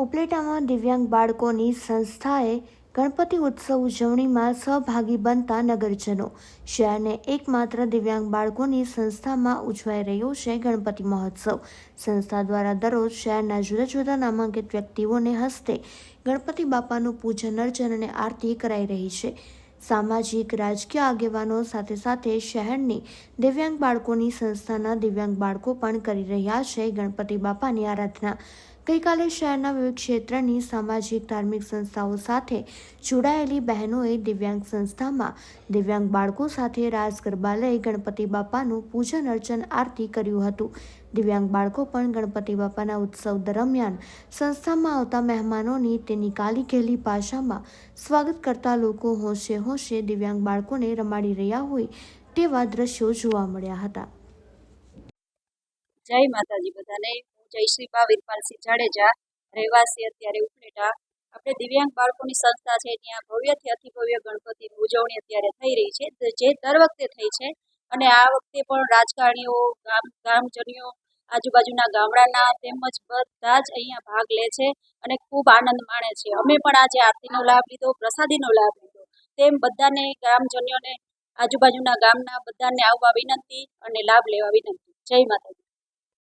ઉપલેટામાં દિવ્યાંગ બાળકોની સંસ્થાએ ગણપતિ ઉત્સવ ઉજવણીમાં સહભાગી બનતા નગરજનો. શહેરને એકમાત્ર દિવ્યાંગ બાળકોની સંસ્થામાં ઉજવાઈ રહ્યો છે ગણપતિ મહોત્સવ. સંસ્થા દ્વારા દરરોજ શહેરના જુદા જુદા નામાંકિત વ્યક્તિઓને હસ્તે ગણપતિ બાપાનું પૂજન, અર્ચન અને આરતી કરાઈ રહી છે. સામાજિક, રાજકીય આગેવાનો સાથે સાથે શહેરની દિવ્યાંગ બાળકોની સંસ્થાના દિવ્યાંગ બાળકો પણ કરી રહ્યા છે ગણપતિ બાપાની આરાધના. ગઈકાલે શહેરના વિવિધ ક્ષેત્રની સામાજિક, ધાર્મિક સંસ્થાઓ સાથે જોડાયેલી બહેનોએ દિવ્યાંગ સંસ્થામાં દિવ્યાંગ બાળકો સાથે રાસ ગરબા લઈ ગણપતિ બાપાનું પૂજન, અર્ચન, આરતી કર્યું હતું. દિવ્યાંગ બાળકો પણ ગણપતિ બાપાના ઉત્સવ દરમિયાન સંસ્થામાં આવતા મહેમાનોની તેની કાલી ઘેલી ભાષામાં સ્વાગત કરતા લોકો હોંશે હોંશે દિવ્યાંગ બાળકોને રમાડી રહ્યા હોય તેવા દ્રશ્યો જોવા મળ્યા હતા. જય માતાજી બધાને. જયશ્રીબા વીરપાલસિંહ જાડેજા રહેવાસી અત્યારે ઉપલેટા. આપણે દિવ્યાંગ બાળકોની સંસ્થા છે, ત્યાં ભવ્યથી અતિભવ્ય ગણપતિની ઉજવણી અત્યારે થઈ રહી છે, જે દર વખતે થઈ છે. અને આ વખતે પણ રાજકારણીઓ, ગામ ગામજનીઓ, આજુબાજુના ગામડાના તેમજ બધા જ અહીંયા ભાગ લે છે અને ખૂબ આનંદ માણે છે. અમે પણ આજે આરતીનો લાભ લીધો, પ્રસાદીનો લાભ લીધો. તેમ બધાને ગ્રામજનોને આજુબાજુના ગામના બધાને આવવા વિનંતી અને લાભ લેવા વિનંતી. જય માતાજી.